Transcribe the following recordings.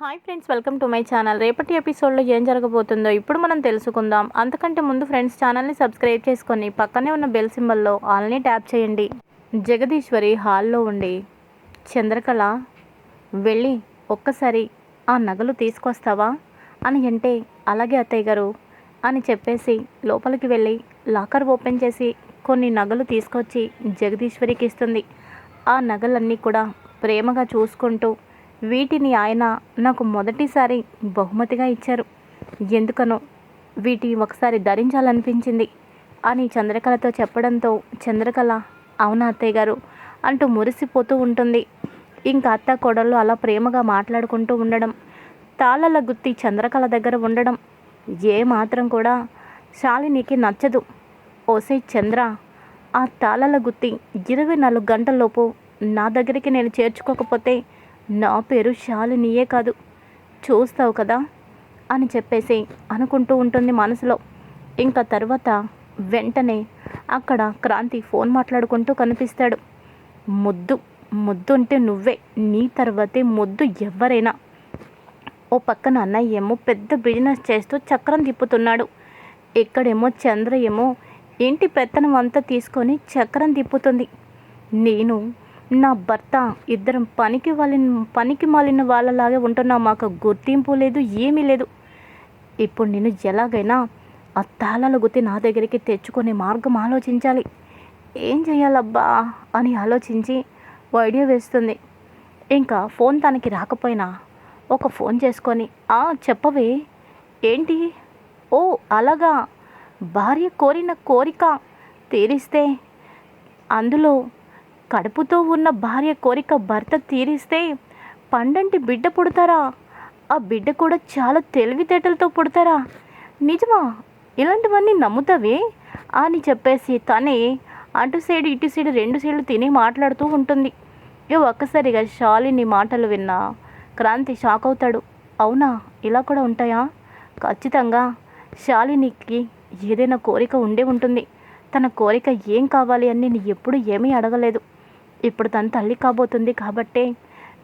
Hi friends welcome to my channel రేపటి ఎపిసోడ్లో ఏం జరగబోతుందో ఇప్పుడు మనం తెలుసుకుందాం. అంతకంటే ముందు ఫ్రెండ్స్ ఛానల్ని సబ్స్క్రైబ్ చేసుకొని పక్కనే ఉన్న బెల్ సింబల్లో ఆల్ని ట్యాప్ చేయండి. జగదీశ్వరి హాల్లో ఉండి చంద్రకళ వెళ్ళి ఒక్కసారి ఆ నగలు తీసుకొస్తావా? అని అంటే అలాగే అత్తయ్య గారు అని చెప్పేసి లోపలికి వెళ్ళి లాకర్ ఓపెన్ చేసి కొన్ని నగలు తీసుకొచ్చి జగదీశ్వరికి ఇస్తుంది. ఆ నగలన్నీ కూడా ప్రేమగా చూసుకుంటూ వీటిని ఆయన నాకు మొదటిసారి బహుమతిగా ఇచ్చారు. ఎందుకనో వీటి ఒకసారి ధరించాలనిపించింది అని చంద్రకళతో చెప్పడంతో చంద్రకళ అవునా అత్తయ్య గారు? అంటూ మురిసిపోతూ ఉంటుంది. ఇంకా అత్త కోడళ్ళు అలా ప్రేమగా మాట్లాడుకుంటూ ఉండడం తాళల గుత్తి చంద్రకళ దగ్గర ఉండడం ఏ మాత్రం కూడా శాలినికి నచ్చదు. ఓసే చంద్ర ఆ తాళల గుత్తి ఇరవై నాలుగు గంటల్లోపు నా దగ్గరికి నేను చేర్చుకోకపోతే నా పేరు శాలినియే కాదు. చూస్తావు కదా అని చెప్పేసి అనుకుంటూ ఉంటుంది మనసులో. ఇంకా తర్వాత వెంటనే అక్కడ క్రాంతి ఫోన్ మాట్లాడుకుంటూ కనిపిస్తాడు. ముద్దు ముద్దు అంటే నువ్వే నీ తర్వాతే ముద్దు ఎవరైనా. ఓ పక్కన అన్నయ్య ఏమో పెద్ద బిజినెస్ చేస్తూ చక్రం తిప్పుతున్నాడు. ఇక్కడేమో చంద్ర ఏమో ఇంటి పెత్తనం అంతా తీసుకొని చక్రం తిప్పుతుంది. నేను నా భర్త ఇద్దరం పనికి వాళ్ళని పనికి మాలిన వాళ్ళలాగే ఉంటున్నాం. మాకు గుర్తింపు లేదు ఏమీ లేదు. ఇప్పుడు నేను ఎలాగైనా ఆ తాళాల గుత్తి నా దగ్గరికి తెచ్చుకునే మార్గం ఆలోచించాలి. ఏం చేయాలబ్బా అని ఆలోచించి ఐడియా వేస్తుంది. ఇంకా ఫోన్ తనకి రాకపోయినా ఒక ఫోన్ చేసుకొని "ఆ, చెప్పవే. ఏంటి? ఓ అలాగా. భార్య కోరిన కోరిక తీరిస్తే అందులో కడుపుతో ఉన్న భార్య కోరిక భర్త తీరిస్తే పండంటి బిడ్డ పుడతారా? ఆ బిడ్డ కూడా చాలా తెలివితేటలతో పుడతారా? నిజమా? ఇలాంటివన్నీ నమ్ముతావే? అని చెప్పేసి తనే అటు సైడ్ ఇటు సైడ్ రెండు సైడ్లు తిని మాట్లాడుతూ ఉంటుంది. ఇక ఒక్కసారిగా శాలిని మాటలు విన్నా క్రాంతి షాక్ అవుతాడు. అవునా? ఇలా కూడా ఉంటాయా? ఖచ్చితంగా. శాలినికి ఏదైనా కోరిక ఉండే ఉంటుంది. తన కోరిక ఏం కావాలి అని నేను ఎప్పుడు ఏమీ అడగలేదు. ఇప్పుడు తన తల్లి కాబోతుంది కాబట్టే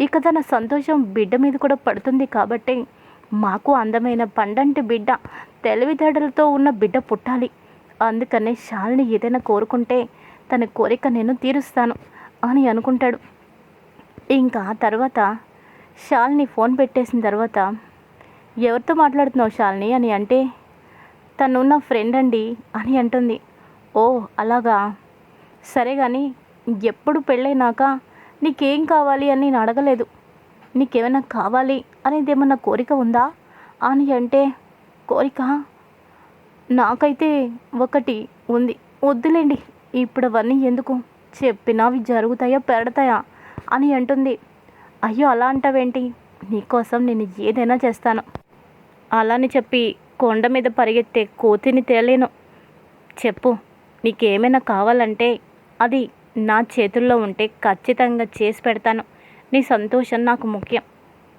ఇక తన సంతోషం బిడ్డ మీద కూడా పడుతుంది కాబట్టే మాకు అందమైన పండంటి బిడ్డ తెలివితేటలతో ఉన్న బిడ్డ పుట్టాలి. అందుకనే శాలిని ఏదైనా కోరుకుంటే తన కోరిక నేను తీరుస్తాను అని అనుకుంటాడు. ఇంకా తర్వాత శాలిని ఫోన్ పెట్టేసిన తర్వాత ఎవరితో మాట్లాడుతున్నావు శాలిని? అని అంటే తను నా ఫ్రెండ్ అండి అని అంటుంది. ఓ అలాగా? సరే కానీ ఎప్పుడు పెళ్ళైనాక నీకేం కావాలి అని నేను అడగలేదు. నీకేమైనా కావాలి అనేది ఏమన్నా కోరిక ఉందా? అని అంటే కోరిక? నాకైతే ఒకటి ఉంది. వద్దులేండి ఇప్పుడు అవన్నీ ఎందుకు? చెప్పినవి జరుగుతాయా పెడతాయా అని అంటుంది. అయ్యో అలా అంటావేంటి? నీకోసం నేను ఏదైనా చేస్తాను. అలాని చెప్పి కొండ మీద పరిగెత్తే కోతిని తేలేను. చెప్పు నీకేమైనా కావాలంటే అది నా చేతుల్లో ఉంటే ఖచ్చితంగా చేసి పెడతాను. నీ సంతోషం నాకు ముఖ్యం.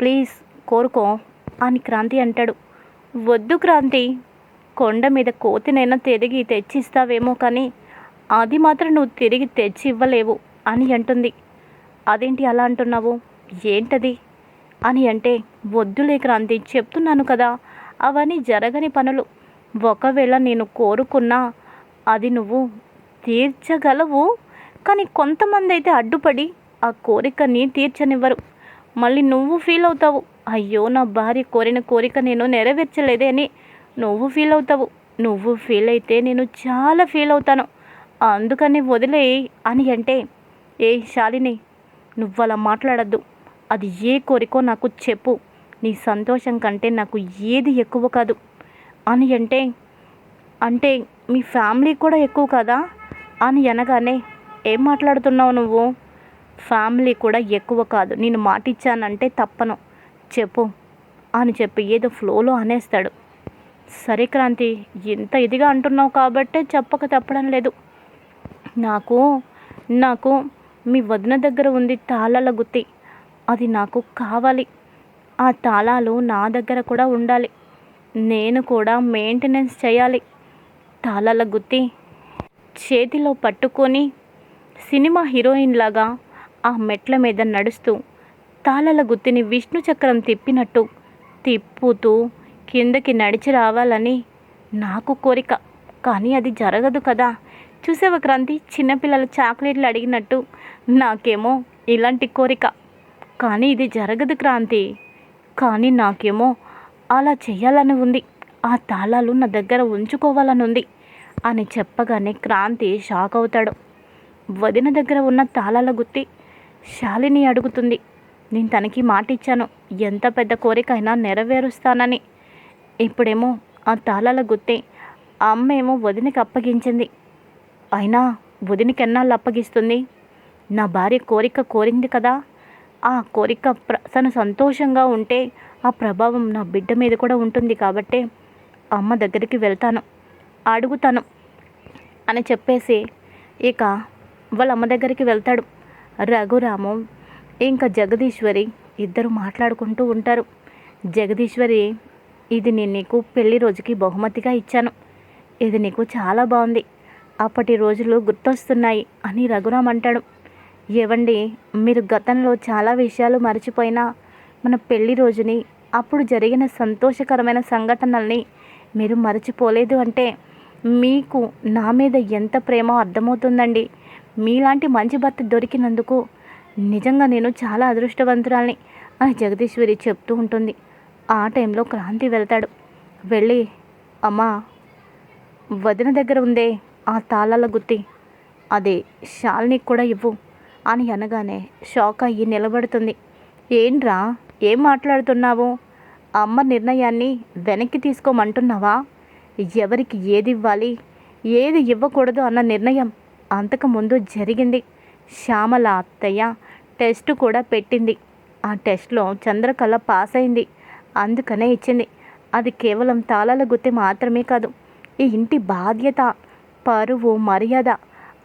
ప్లీజ్ కోరుకో అని క్రాంతి అంటాడు. వద్దు క్రాంతి. కొండ మీద కోతినైనా తిరిగి తెచ్చిస్తావేమో కానీ అది మాత్రం నువ్వు తిరిగి తెచ్చి ఇవ్వలేవు అని అంటుంది. అదేంటి అలా అంటున్నావు? ఏంటది? అని అంటే వద్దులే క్రాంతి చెప్తున్నాను కదా అవన్నీ జరగని పనులు. ఒకవేళ నేను కోరుకున్నా అది నువ్వు తీర్చగలవు కానీ కొంతమంది అయితే అడ్డుపడి ఆ కోరికని తీర్చనివ్వరు. మళ్ళీ నువ్వు ఫీల్ అవుతావు. అయ్యో నా భార్య కోరిన కోరిక నేను నెరవేర్చలేదే అని నువ్వు ఫీల్ అవుతావు. నువ్వు ఫీల్ అయితే నేను చాలా ఫీల్ అవుతాను. అందుకని వదిలే అని అంటే ఏ శాలిని నువ్వు అలా మాట్లాడద్దు. అది ఏ కోరికో నాకు చెప్పు. నీ సంతోషం కంటే నాకు ఏది ఎక్కువ కాదు. అని అంటే అంటే మీ ఫ్యామిలీ కూడా ఎక్కువ కదా? అని అనగానే ఏం మాట్లాడుతున్నావు నువ్వు? ఫ్యామిలీ కూడా ఎక్కువ కాదు. నేను మాటిచ్చానంటే తప్పను. చెప్పు అని చెప్పి ఏదో ఫ్లోలో అనేస్తాడు. సరే క్రాంతి ఇంత ఇదిగా అంటున్నావు కాబట్టే చెప్పక తప్పడం లేదు. నాకు నాకు మీ వదిన దగ్గర ఉంది తాళాల గుత్తి. అది నాకు కావాలి. ఆ తాళాలు నా దగ్గర కూడా ఉండాలి. నేను కూడా మెయింటెనెన్స్ చేయాలి. తాళాల గుత్తి చేతిలో పట్టుకొని సినిమా హీరోయిన్ లాగా ఆ మెట్ల మీద నడుస్తూ తాళాల గుత్తిని విష్ణు చక్రం తిప్పినట్టు తిప్పుతూ కిందకి నడిచి రావాలని నాకు కోరిక. కానీ అది జరగదు కదా. చూసేవ క్రాంతి? చిన్నపిల్లలు చాక్లెట్లు అడిగినట్టు నాకేమో ఇలాంటి కోరిక. కానీ ఇది జరగదు క్రాంతి. కానీ నాకేమో అలా చేయాలని ఉంది. ఆ తాళాలు నా దగ్గర ఉంచుకోవాలని ఉంది అని చెప్పగానే క్రాంతి షాక్ అవుతాడు. వదిన దగ్గర ఉన్న తాళాల గుత్తి శాలిని అడుగుతుంది. నేను తనకి మాట ఇచ్చాను ఎంత పెద్ద కోరికైనా నెరవేరుస్తానని. ఇప్పుడేమో ఆ తాళాల గుత్తి ఆ అమ్మ ఏమో వదినకి అప్పగించింది. అయినా వదినకి ఎన్నాళ్ళు అప్పగిస్తుంది? నా భార్య కోరిక కోరింది కదా. ఆ కోరిక ప్ర తను సంతోషంగా ఉంటే ఆ ప్రభావం నా బిడ్డ మీద కూడా ఉంటుంది కాబట్టి అమ్మ దగ్గరికి వెళ్తాను. అడుగుతాను అని చెప్పేసి ఇక వాళ్ళ అమ్మ దగ్గరికి వెళ్తాడు. రఘురామం ఇంకా జగదీశ్వరి ఇద్దరు మాట్లాడుకుంటూ ఉంటారు. జగదీశ్వరి ఇది నేను నీకు పెళ్ళి రోజుకి బహుమతిగా ఇచ్చాను. ఇది నీకు చాలా బాగుంది. అప్పటి రోజులు గుర్తొస్తున్నాయి అని రఘురామ్ అంటాడు. ఏవండి మీరు గతంలో చాలా విషయాలు మర్చిపోయినా మన పెళ్ళి రోజుని అప్పుడు జరిగిన సంతోషకరమైన సంఘటనల్ని మీరు మర్చిపోలేదు అంటే మీకు నా మీద ఎంత ప్రేమో అర్థమవుతుందండి. మీలాంటి మంచి భర్త దొరికినందుకు నిజంగా నేను చాలా అదృష్టవంతురాల్ని అని జగదీశ్వరి చెప్తూ ఉంటుంది. ఆ టైంలో క్రాంతి వెళ్తాడు. వెళ్ళి అమ్మా వదిన దగ్గర ఉందే ఆ తాళాల గుత్తి. అదే శాలినికి కూడా ఇవ్వు అని అనగానే షాక్ అయ్యి నిలబడుతుంది. ఏంట్రా ఏం మాట్లాడుతున్నావు? అమ్మ నిర్ణయాన్ని వెనక్కి తీసుకోమంటున్నావా? ఎవరికి ఏది ఇవ్వాలి? ఏది ఇవ్వకూడదు అన్న నిర్ణయం అంతకుముందు జరిగింది. శ్యామల అత్తయ్య టెస్ట్ కూడా పెట్టింది. ఆ టెస్ట్లో చంద్రకళ పాస్ అయింది అందుకనే ఇచ్చింది. అది కేవలం తాళాల గుత్తి మాత్రమే కాదు ఈ ఇంటి బాధ్యత పరువు మర్యాద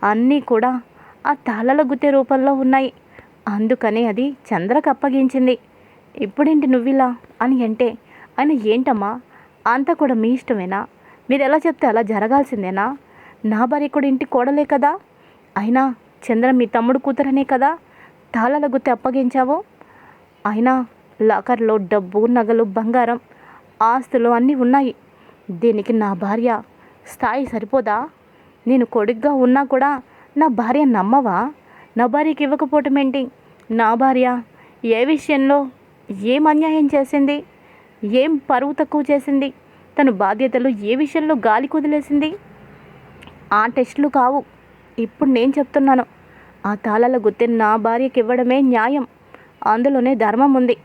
అన్నీ కూడా ఆ తాళాల గుత్తి రూపంలో ఉన్నాయి. అందుకనే అది చంద్రకు అప్పగించింది. ఇప్పుడేంటి నువ్విలా అని అంటే ఆయన ఏంటమ్మా? అంతా కూడా మీ ఇష్టమేనా? మీరు ఎలా చెప్తే అలా జరగాల్సిందేనా? నా భార్య కూడా ఇంటి కోడలే కదా? అయినా చంద్ర మీ తమ్ముడు కూతురనే కదా? తాళాల గుత్తి అప్పగించావు? అయినా లాకర్లో డబ్బు నగలు బంగారం ఆస్తులు అన్నీ ఉన్నాయి. దీనికి నా భార్య స్థాయి సరిపోదా? నేను కొడుగ్గా ఉన్నా కూడా నా భార్య నమ్మవా? నా భార్యకి ఇవ్వకపోవటం ఏంటి? నా భార్య ఏ విషయంలో ఏం అన్యాయం చేసింది? ఏం పరువు తక్కువ చేసింది? తన బాధ్యతలు ఏ విషయంలో గాలి కుదిలేసింది? ఆ టెస్టులు కావు. ఇప్పుడు నేను చెప్తున్నాను. ఆ తాళాల గుత్తి నా భార్యకి ఇవ్వడమే న్యాయం. అందులోనే ధర్మం ఉంది.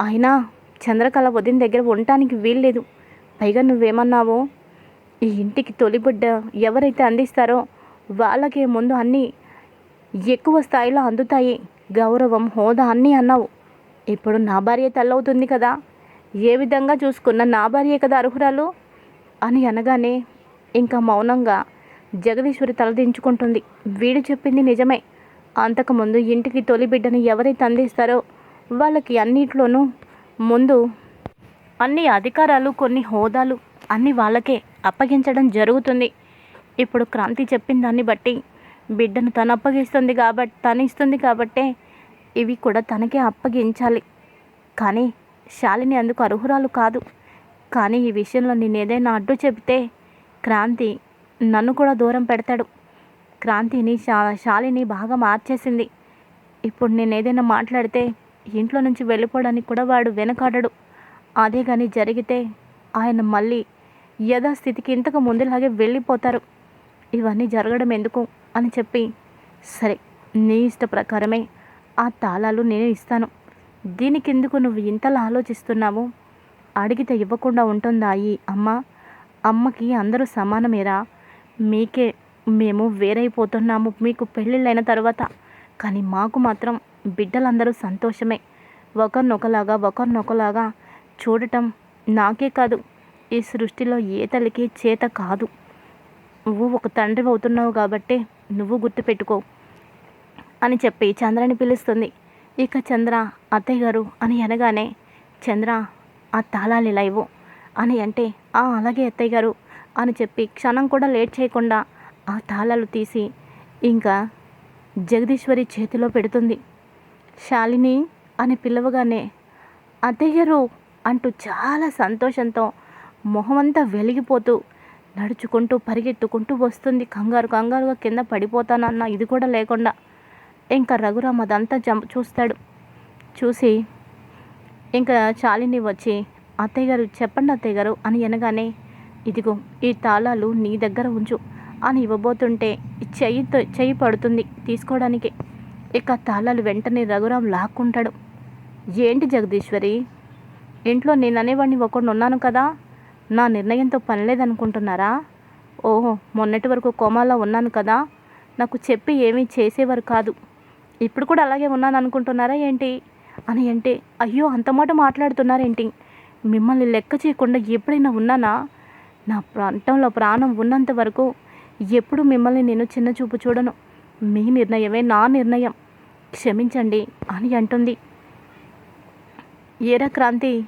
అయినా చంద్రకళ వదిన దగ్గర ఉండటానికి వీల్లేదు. పైగా నువ్వేమన్నావు? ఈ ఇంటికి తొలిబిడ్డ ఎవరైతే అందిస్తారో వాళ్ళకే ముందు అన్నీ ఎక్కువ స్థాయిలో అందుతాయి. గౌరవం హోదా అన్నీ అన్నావు. ఇప్పుడు నా భార్య తల్లవుతుంది కదా? ఏ విధంగా చూసుకున్న నా భార్య కదా అర్హురాలు? అని అనగానే ఇంకా మౌనంగా జగదీశ్వరి తలదించుకుంటుంది. వీడు చెప్పింది నిజమే. అంతకుముందు ఇంటికి తొలి బిడ్డను ఎవరైతే అందిస్తారో వాళ్ళకి అన్నిట్లోనూ ముందు అన్ని అధికారాలు కొన్ని హోదాలు అన్ని వాళ్ళకే అప్పగించడం జరుగుతుంది. ఇప్పుడు క్రాంతి చెప్పిన దాన్ని బట్టి బిడ్డను తను అప్పగిస్తుంది కాబట్టి తను ఇస్తుంది కాబట్టే ఇవి కూడా తనకే అప్పగించాలి. కానీ శాలిని అందుకు అర్హురాలు కాదు. కానీ ఈ విషయంలో నేను ఏదైనా అడ్డు చెబితే క్రాంతి నన్ను కూడా దూరం పెడతాడు. క్రాంతిని శా శాలిని బాగా మార్చేసింది. ఇప్పుడు నేను ఏదైనా మాట్లాడితే ఇంట్లో నుంచి వెళ్ళిపోవడానికి కూడా వాడు వెనకాడడు. అదే కానీ జరిగితే ఆయన మళ్ళీ యథాస్థితికి ఇంతకు ముందులాగే వెళ్ళిపోతారు. ఇవన్నీ జరగడం ఎందుకు అని చెప్పి సరే నీ ఇష్ట ప్రకారమే ఆ తాళాలు నేను ఇస్తాను. దీనికెందుకు నువ్వు ఇంతలా ఆలోచిస్తున్నావు? అడిగితే ఇవ్వకుండా ఉంటుందా ఈ అమ్మ? అమ్మకి అందరూ సమానమేరా? మీకే మేము వేరైపోతున్నాము. మీకు పెళ్ళిళ్ళైన తర్వాత. కానీ మాకు మాత్రం బిడ్డలందరూ సంతోషమే. ఒకరినొకలాగా ఒకరినొకలాగా చూడటం నాకే కాదు. ఈ సృష్టిలో ఏ తల్లికి చేత కాదు. నువ్వు ఒక తండ్రి అవుతున్నావు కాబట్టి నువ్వు గుర్తుపెట్టుకో అని చెప్పి చంద్రని పిలుస్తుంది. ఇక చంద్ర అత్తయ్య గారు అని అనగానే చంద్ర ఆ తాళాలు ఇలా ఇవ్వు అని అంటే ఆ అలాగే అత్తయ్య గారు. అని చెప్పి క్షణం కూడా లేట్ చేయకుండా ఆ తాళాలు తీసి ఇంకా జగదీశ్వరి చేతిలో పెడుతుంది. శాలిని అని పిలవగానే అతయ్యరు అంటూ చాలా సంతోషంతో మొహమంతా వెలిగిపోతూ నడుచుకుంటూ పరిగెత్తుకుంటూ వస్తుంది. కంగారు కంగారుగా కింద పడిపోతానన్న ఇది కూడా లేకుండా ఇంకా రఘురామ్ అదంతా జంప్ చూస్తాడు. చూసి ఇంకా శాలిని వచ్చి అత్తయ్య గారు చెప్పండి అత్తయ్య గారు అని అనగానే ఇదిగో ఈ తాళాలు నీ దగ్గర ఉంచు. అని ఇవ్వబోతుంటే చెయ్యితో చెయ్యి పడుతుంది తీసుకోవడానికి. ఇక తాళాలు వెంటనే రఘురాం లాక్కుంటాడు. ఏంటి జగదీశ్వరి? ఇంట్లో నేను అనేవాడిని ఒకడు ఉన్నాను కదా? నా నిర్ణయంతో పని లేదనుకుంటున్నారా? ఓహో మొన్నటి వరకు కోమాలో ఉన్నాను కదా? నాకు చెప్పి ఏమీ చేసేవారు కాదు. ఇప్పుడు కూడా అలాగే ఉన్నాను అనుకుంటున్నారా ఏంటి? అని అంటే అయ్యో అంత మాట మాట్లాడుతున్నారేంటి? మిమ్మల్ని లెక్క చేయకుండా ఎప్పుడైనా ఉన్నానా? నా ప్రాంతంలో ప్రాణం ఉన్నంత వరకు ఎప్పుడు మిమ్మల్ని నేను చిన్న చూపు చూడను. మీ నిర్ణయమే నా నిర్ణయం. క్షమించండి అని అంటుంది. ఏరా క్రాంతి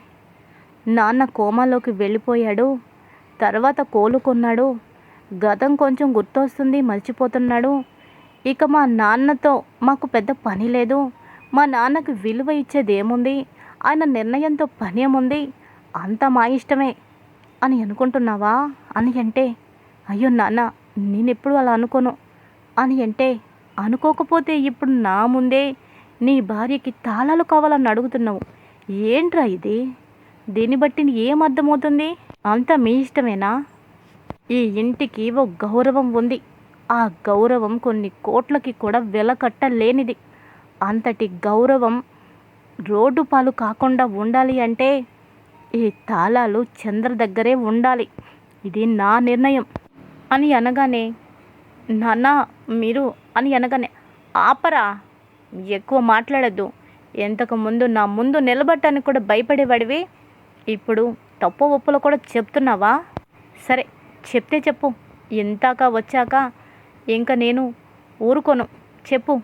నాన్న కోమాలోకి వెళ్ళిపోయాడు. తర్వాత కోలుకున్నాడు. గతం కొంచెం గుర్తొస్తుంది మర్చిపోతున్నాడు. ఇక మా నాన్నతో మాకు పెద్ద పని లేదు. మా నాన్నకు విలువ ఇచ్చేది ఏముంది ఆయన నిర్ణయంతో పని ఏముంది అంత మా ఇష్టమే. అని అనుకుంటున్నావా? అని అంటే అయ్యో నాన్న నేనెప్పుడు అలా అనుకోను. అని అంటే అనుకోకపోతే ఇప్పుడు నా ముందే నీ భార్యకి తాళాలు కావాలని అడుగుతున్నావు. ఏంట్రా ఇది? దీన్ని బట్టి ఏం అర్థమవుతుంది? అంతా మీ ఇష్టమేనా? ఈ ఇంటికి ఓ గౌరవం ఉంది. ఆ గౌరవం కొన్ని కోట్లకి కూడా వెలకట్టలేనిది అంతటి గౌరవం రోడ్డు పాలు కాకుండా ఉండాలి అంటే ఈ తాళాలు చంద్ర దగ్గరే ఉండాలి. ఇది నా నిర్ణయం. అని అనగానే నాన్న మీరు అని అనగానే ఆపరా. ఎక్కువ మాట్లాడద్దు. ఎంతకు ముందు నా ముందు నిలబడటానికి కూడా భయపడేవాడివి. ఇప్పుడు తప్పు ఒప్పులు కూడా చెప్తున్నావా? సరే చెప్తే చెప్పు. ఇంతాక వచ్చాక ఇంకా నేను ఊరుకోను. చెప్పు.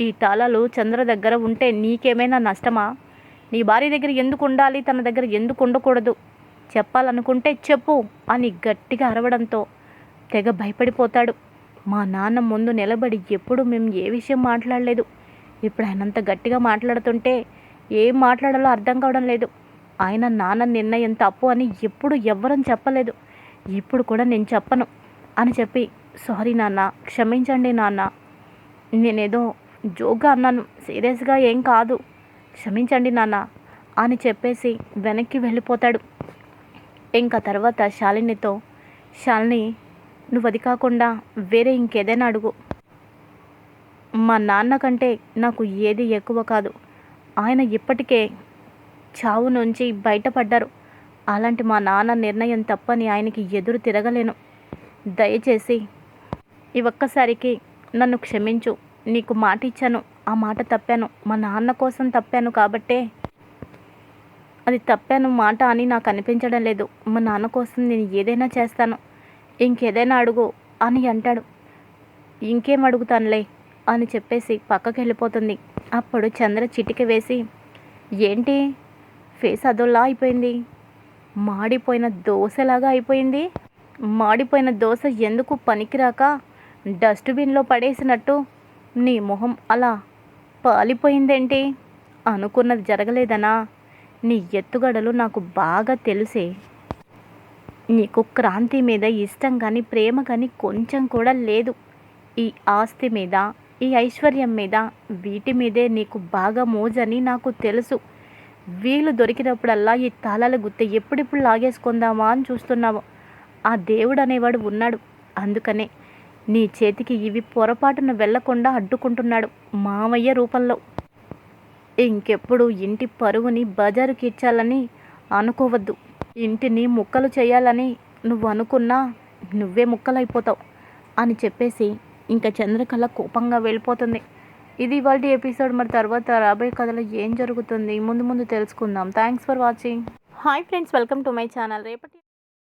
ఈ తాళాలు చంద్ర దగ్గర ఉంటే నీకేమైనా నష్టమా? నీ భార్య దగ్గర ఎందుకు ఉండాలి? తన దగ్గర ఎందుకు ఉండకూడదు? చెప్పాలనుకుంటే చెప్పు అని గట్టిగా అరవడంతో తెగ భయపడిపోతాడు. మా నాన్న ముందు నిలబడి ఎప్పుడు మేము ఏ విషయం మాట్లాడలేదు. ఇప్పుడు ఆయనంత గట్టిగా మాట్లాడుతుంటే ఏం మాట్లాడాలో అర్థం కావడం లేదు. ఆయన నాన్న నిర్ణయం తప్పు అని ఎప్పుడు ఎవ్వరం చెప్పలేదు. ఇప్పుడు కూడా నేను చెప్పను అని చెప్పి సారీ నాన్న క్షమించండి నాన్న. నేనేదో జోక్గా అన్నాను. సీరియస్గా ఏం కాదు. క్షమించండి నాన్న అని చెప్పేసి వెనక్కి వెళ్ళిపోతాడు. ఇంకా తర్వాత శాలినితో శాలిని నువ్వు అది కాకుండా వేరే ఇంకేదైనా అడుగు. మా నాన్న కంటే నాకు ఏది ఎక్కువ కాదు. ఆయన ఇప్పటికే చావు నుంచి బయటపడ్డారు. అలాంటి మా నాన్న నిర్ణయం తప్పని ఆయనకి ఎదురు తిరగలేను. దయచేసి ఈ ఒక్కసారికి నన్ను క్షమించు. నీకు మాట ఇచ్చాను ఆ మాట తప్పాను. మా నాన్న కోసం తప్పాను కాబట్టే అది తప్పాను మాట అని నాకు అనిపించడం లేదు. మా నాన్న కోసం నేను ఏదైనా చేస్తాను. ఇంకేదైనా అడుగు అని అంటాడు. ఇంకేం అడుగుతానులే అని చెప్పేసి పక్కకి వెళ్ళిపోతుంది అప్పుడు చంద్ర చిటిక వేసి ఏంటి? ఫేస్ అదోలా అయిపోయింది. మాడిపోయిన దోశలాగా అయిపోయింది. మాడిపోయిన దోశ ఎందుకు పనికిరాక డస్ట్బిన్లో పడేసినట్టు నీ మొహం అలా పాలిపోయిందేంటి? అనుకున్నది జరగలేదనా? నీ ఎత్తుగడలు నాకు బాగా తెలుసే. నీకు క్రాంతి మీద ఇష్టం కానీ ప్రేమ కానీ కొంచెం కూడా లేదు. ఈ ఆస్తి మీద ఈ ఐశ్వర్యం మీద వీటి మీదే నీకు బాగా మోజని నాకు తెలుసు. వీలు దొరికినప్పుడల్లా ఈ తాళాల గుత్త ఎప్పుడెప్పుడు లాగేసుకుందామా అని చూస్తున్నావు. ఆ దేవుడు అనేవాడు ఉన్నాడు. అందుకనే నీ చేతికి ఇవి పొరపాటున వెళ్ళకుండా అడ్డుకుంటున్నాడు మామయ్య రూపంలో. ఇంకెప్పుడు ఇంటి పరువుని బజారుకి ఇచ్చాలని అనుకోవద్దు. ఇంటిని ముక్కలు చేయాలని నువ్వు అనుకున్నా నువ్వే ముక్కలైపోతావు అని చెప్పేసి ఇంకా చంద్రకళ కోపంగా వెళ్ళిపోతుంది. ఇది ఇవాళ ఎపిసోడ్. మరి తర్వాత రాబోయే కథలో ఏం జరుగుతుంది? ముందు ముందు తెలుసుకుందాం. Thanks for watching. Hi friends welcome to my channel. రేపటి